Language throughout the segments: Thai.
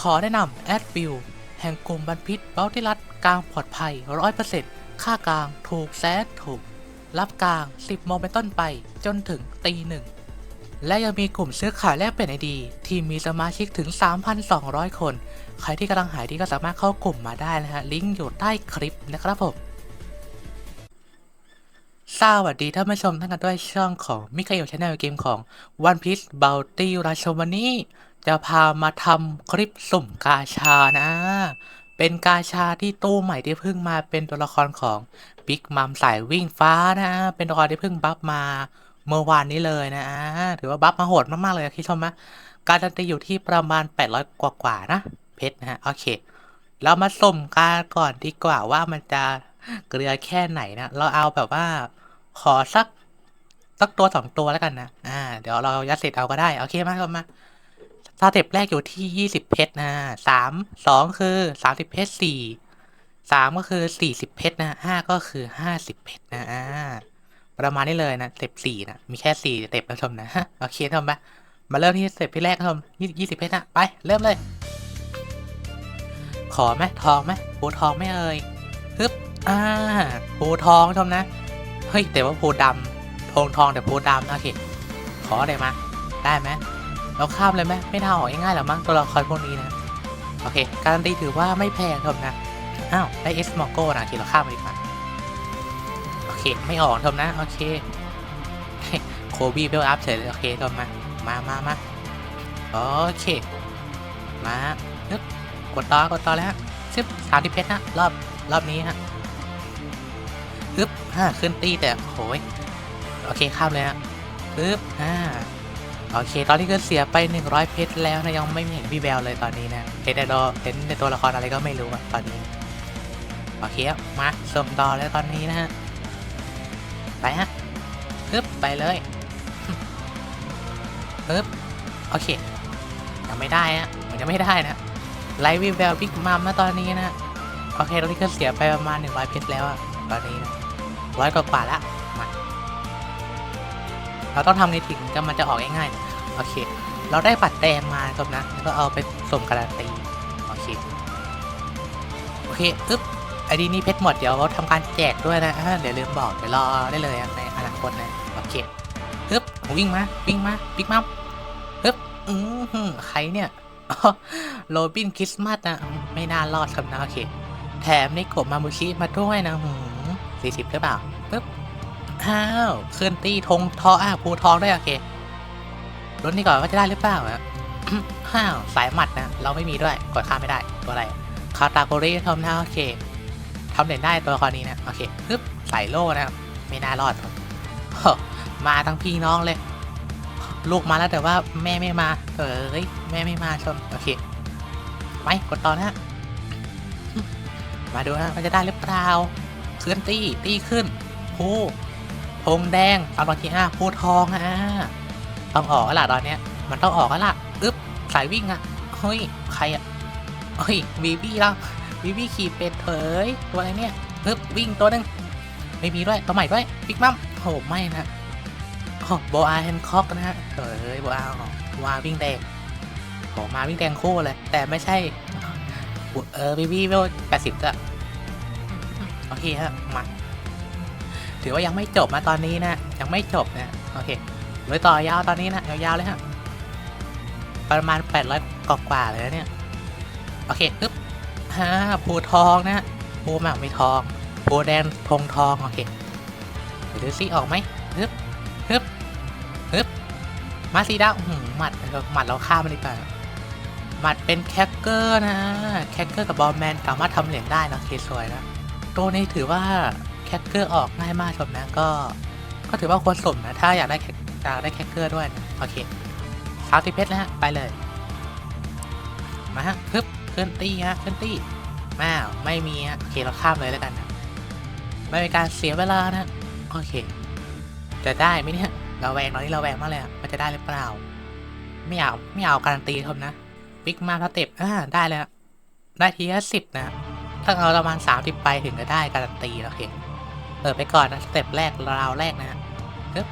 ขอแนะนำแอดฟิลแห่งกลุ่มบันพิษเบลติรัตกลางปลอดภัย100%ค่ากลางถูกแสนถูก รับกลาง 10โมงเป็นต้นไปจนถึงตีหนึ่งและยังมีกลุ่มซื้อขายแลกเปลี่ยนไอดี ที่มีสมาชิกถึง 3,200 คน ใครที่กำลังหายดีก็สามารถเข้ากลุ่มมาได้นะฮะ ลิงก์อยู่ใต้คลิปนะครับผมสวัสดีท่านผู้ชมท่านกันด้วยช่องของมิคาเอลชาแนลเกมของ One Piece Bounty ราชวันนี้ จะพามาทำคลิปสุ่มกาชานะ เป็นกาชาที่ตู้ใหม่ที่เพิ่งมาเป็นตัวละครของบิ๊กมัมสายวิ่งฟ้านะ เป็นตัวละครที่เพิ่งบัฟมาเมื่อวานนี้เลยนะ ถือว่าบัฟมาโหดมาก ๆ เลยคิดชมไหมการันตีอยู่ที่ประมาณ 800 กว่าๆนะ เพชรนะฮะ โอเค เรามาสุ่มกาก่อนดีกว่าว่ามันจะเกลือแค่ไหนนะ เราเอาแบบว่าขอสักสักตัวสองตัวแล้วกันนะ อ่า เดี๋ยวเรายัดเสร็จเอาก็ได้ โอเคมาครับมา สเต็ปแรกอยู่ที่ยี่สิบเพชรนะสามสองคือสามสิบเพชรสี่สามก็คือสี่สิบเพชรนะห้าก็คือห้าสิบเพชรนะประมาณนี้เลยนะสเต็ปสี่นะ มีแค่สี่สเต็ปนะชมนะโอเคทำไปมาเริ่มที่สเต็ปที่แรกนะชมยี่สิบเพชรนะไป เริ่มเลย ขอไหมทองไหมปูทองไหมเอ่ยฮึบอ่าปูทองชมนะ เฮ้ยแต่ว่าโพดำทองทองแต่โพดำนะโอเค ขอได้ไหมได้ไหม เราข้ามเลยไหมไม่น่าออกง่ายๆหรอกมั้งตัวละครพวกนี้นะโอเค การันตีถือว่าไม่แพงทมนะอ้าวได้เอสมอโก้นะโอเราข้ามไปดีกว่าโอเคไม่ออกทมนะโอเคโคบี้เบลอัพเฉยเลยโอเคทมมามามามาโอเค มานึกกดต่อกดต่อแล้วซิบสามสิบเพชรนะรอบรอบนี้ฮะปึ๊บอ่าขึ้นตีแต่โหยโอเคข้ามเลยฮะปึ๊บอ่า โอเค ตอนนี้ก็เสียไป 100 เพชรแล้วนะยังไม่เห็นพี่แววเลยตอนนี้นะเห็นในดอเห็นในตัวละครอะไรก็ไม่รู้อะตอนนี้โอเคมาส่งต่อแล้วตอนนี้นะฮะไปฮะปึ๊บไปเลยปึ๊บโอเคยังไม่ได้ฮะมันยังไม่ได้นะไลฟ์วิวแววบิ๊กมัมนะตอนนี้นะโอเคตอนนี้ก็เสียไปประมาณ100เพชรแล้วอะตอนนี้นะร้อยกว่าแล้ว เราต้องทำในถึงจะมันจะออกง่ายๆนะโอเค เราได้บัตรแดงมาจบนะแล้วก็เอาไปส่งการันตีโอเคโอเคอึ๊บไอดีนี้เพชรหมดเดี๋ยวเราทำการแจกด้วยนะเดี๋ยวลืมบอกเดี๋ยวรอได้เลยในอนาคตนะโอเคอึ๊บวิ่งมาวิ่งมาบิ๊กมัมอึ๊บอือหือใครเนี่ยโรบินคริสต์มาสนะไม่น่ารอดครับนะโอเค แถมนี่กบมามุชิมาด้วยนะหืมสี่สิบหรือเปล่าปึ๊บ อ้าวเคลื่อนตีธงทออะภูทองได้โอเครุ่นนี้ก่อนว่าจะได้หรือเปล่าอะอ้าวสายหมัดนะเราไม่มีด้วยกดข้ามไม่ได้ตัวอะไรคาตาโกริทอมนะโอเคทำเด่นได้ตัวละครนี้นะโอเคปึ๊บใส่โล่นะไม่น่ารอดมาทั้งพี่น้องเลย ลูกมาแล้วแต่ว่าแม่ไม่มา เอ้ยแม่ไม่มาชมโอเคไปกดต่อนะฮะมาดูนะว่าจะได้หรือเปล่าเคลื่อนตีตีขึ้นผู ธงแดงตอนวันที่ห้าผูทองอะต้องออกแล้วล่ะตอนเนี้ย มันต้องออกแล้วล่ะอึ๊บสายวิ่งอะเฮ้ยใครอะเฮ้ยบีบี้แล้วบีบี้ขี่เป็ดเถยตัวอะไรเนี่ยอึ๊บวิ่งตัวหนึงไม่มีด้วยตัวใหม่ด้วยบิ๊กมัมโอ้ไม่นะโอ้โบอาแฮนคอกนะฮะเฮ้ยโบอาโบอาวิ่งแดงโอ้มาวิ่งแดงคู่เลย แต่ไม่ใช่เออบีบี้เวลแปดสิบก็โอเคครับมา ถือว่ายังไม่จบนะตอนนี้นะยังไม่จบนะโอเคเลยต่อยาวตอนนี้นะยาวๆเลยฮะประมาณ 800กว่ากว่าเลยนะเนี่ยโอเคปึ๊บฮ่าภูทองนะภูหมากมีทองภูแดงธงทองโอเคเดี๋ยวซิออกไหมปึ๊บปึ๊บปึ๊บมาสีดาหืมหมัดหมัดเราข้ามันดีกว่าหมัดเป็นแคคเกอร์นะแคคเกอร์กับบอลแมนสามารถทำเหรียญได้นะโอเคสวยนะตัวนี้ถือว่า แคคเกอร์ออกง่ายมากชมนะก็ ก็ถือว่าควรสมนะ ถ้าอยากได้แคคอยากได้แคคเกอร์ด้วย โอเคสาวติเพชรนะฮะ ไปเลย มาฮะฮึบเคลื่อนตี้ฮะเคลื่อนตี้มาไม่มีฮะ โอเค เราข้ามเลยแล้วกันนะไม่เป็นการเสียเวลานะ โอเค จะได้ไหมเนี่ย เราแวงตอนนี้เราแวงมากเลยมันจะได้หรือเปล่า ไม่เอา ไม่เอาการันตีทมนะบิ๊กมาสเต็ปอ่า ได้แล้ว ได้ทีละสิบนะถ้าเอาประมาณสามสิบไปถึงจะได้การันตีโอเค เปิดไปก่อนนะสเต็ปแรกราวแรกนะฮะปึ๊บ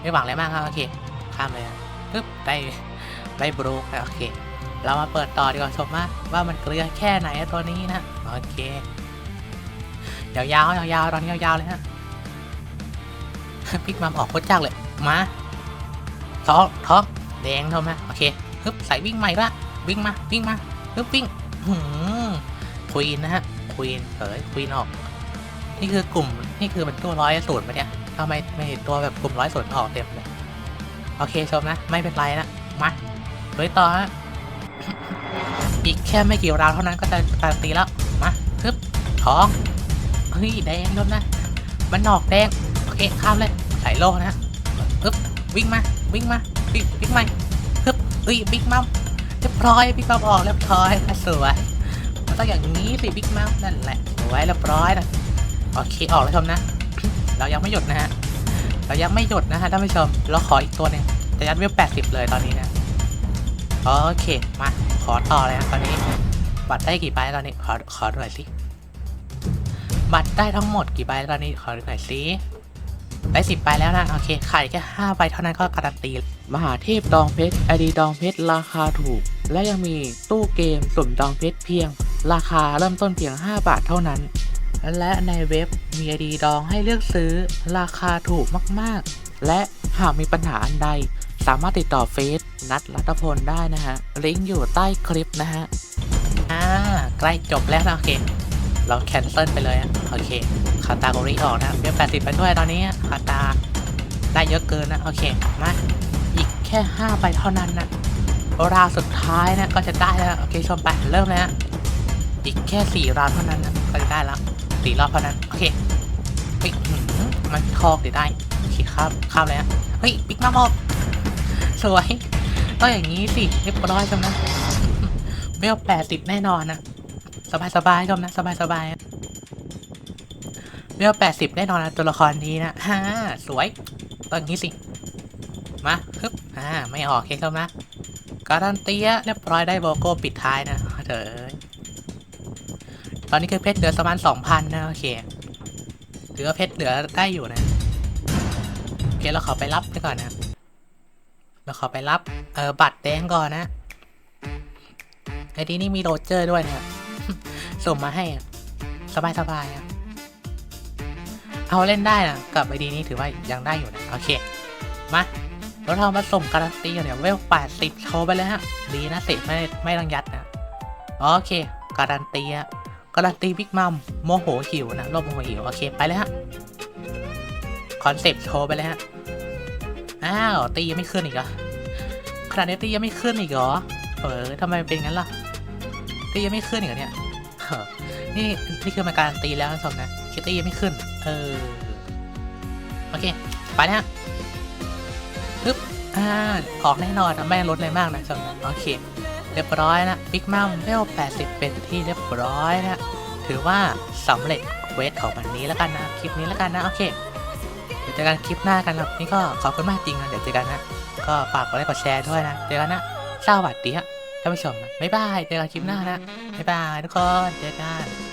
ไม่หวังอะไรมากครับโอเคข้ามเลยปึ๊บได้ได้บรูคโอเค เรามาเปิดต่อดีกว่าชมว่าว่ามันเกลือแค่ไหนตัวนี้นะโอเคยาวๆยาวๆตอนนี้ยาวๆเลยฮะพิกมัมออกโคตรยากเลยมาท้องท้องแดงเท่าไหมโอเคฮึบใส่วิ่งใหม่ละวิ่งมาวิ่งมาฮึบวิ่งหืมควีนนะฮะควีนเอ้ยควีนออก นี่คือกลุ่ม นี่คือเป็นตัวร้อยศูนย์ไหมเนี่ยทำไมไม่เห็นตัวแบบกลุ่มร้อยศูนย์ออกเต็มเลยโอเคชมนะ ไม่เป็นไรนะมาลุยต่อฮะอีกแค่ไม่กี่ราวเท่านั้นก็จะการตีแล้ว มาฮึบท้องเฮ้ยแดงชมนะ มันหนอกแดง โอเคข้ามเลยใส่โลนะฮึบวิ่งมา วิ่งมา วิ่งวิ่งมาฮึบเฮ้ยบิ๊กมัมเรียบร้อยบิ๊กมัมออกเรียบร้อยสวยมันต้องอย่างนี้สิบิ๊กมัมนั่นแหละสวยเรียบร้อยนะ โอเคออกแล้วชมนะ เรายังไม่หยุดนะฮะ เรายังไม่หยุดนะฮะท่านผู้ชม เราขออีกตัวหนึ่งจะยัดเวล80เลยตอนนี้นะโอเคมาขอต่อเลยนะตอนนี้ บัตรได้กี่ใบตอนนี้ขอขอดูหน่อยสิบัตรได้ทั้งหมดกี่ใบตอนนี้ขอดูหน่อยสิได้สิบใบแล้วนะโอเคขายแค่ห้าใบเท่านั้นก็การันตีมหาเทพดองเพชรไอดีดองเพชรราคาถูก และยังมีตู้เกมสุ่มดองเพชรเพียง ราคาเริ่มต้นเพียง 5 บาทเท่านั้น และในเว็บมีไอดีดองให้เลือกซื้อราคาถูกมากๆ และหากมีปัญหาอันใด สามารถติดต่อเฟซนัดรัตพลได้นะฮะ ลิงก์อยู่ใต้คลิปนะฮะ อ่า ใกล้จบแล้วนะโอเค เราแคนเซิลไปเลยอะโอเคคาตาโกริออกนะเบี้ยแปดสิบไปด้วยตอนนี้คาตาได้เยอะเกินนะ โอเค มา อีกแค่ห้าใบเท่านั้นนะราวสุดท้ายนะก็จะได้แล้ว โอเคชมไป เริ่มเลยฮะอีกแค่สี่ราวเท่านั้นนะก็จะได้แล้ว สี่รอบเท่านั้น โอเคเฮ้ยมันทอกเดี๋ยวได้โอเคข้ามข้ามเลยฮะเฮ้ยบิ๊กมัมออกสวยต้องอย่างนี้สิเรียบร้อยชมนะเวลแปดสิบแน่นอนนะสบายสบายๆชมนะสบายสบายเวลแปดสิบแน่นอนนะตัวละครนี้นะฮ่าสวยต้องอย่างนี้สิมาฮึบอ่าไม่ออกเคชมนะการันตีเรียบร้อยได้โลโก้ปิดท้ายนะเถอะ ตอนนี้คือเพชรเหลือประมาณสองพันนะโอเคเหลือเพชรเหลือได้อยู่นะโอเคเราขอไปรับไปก่อนนะเราขอไปรับเออบัตรแดงก่อนนะไอ้ที่นี่มีโรเจอร์ด้วยนะส่งมาให้สบายสบายๆอะเอาเล่นได้นะกับไอดีนี้ถือว่ายังได้อยู่นะโอเคมาแล้วเรามาส่งการันตีกันเนี่ยเวลแปดสิบโชว์ไปเลยฮะดีนะสร็จไม่ไม่ต้องยัดนะโอเค การันตีอะ การันตีบิ๊กมัมโมโหหิวนะโลบโมโหหิว โอเค ไปเลยฮะ คอนเซปต์โชว์ไปเลยฮะ อ้าว ตียังไม่ขึ้นอีกเหรอขนาดนี้ตียังไม่ขึ้นอีกเหรอ เออทำไมเป็นงั้นล่ะ ตียังไม่ขึ้นอีกเหรอเนี่ยนี่นี่คือมันการนตีแล้วนะชมนะคิตตี้ยังไม่ขึ้น เออ โอเค ไปนะฮะปึ๊บอ่าออกแน่นอนไม่ลดเลยมากนะชมนะโอเค เรียบร้อยนะบิ๊กมัมเวล80 เป็นที่เรียบร้อยนะ ถือว่าสำเร็จเควสของวันนี้แล้วกันนะ คลิปนี้แล้วกันนะ โอเค เดี๋ยวเจอกันคลิปหน้ากันครับนี่ก็ขอบคุณมากจริงนะเดี๋ยวเจอกันนะ ก็ฝากกดไลค์กดแชร์ด้วยนะ เจอกันนะสวัสดีฮะท่านผู้ชม บ๊ายบาย เจอกันคลิปหน้านะ บ๊ายบายทุกคน เจอกัน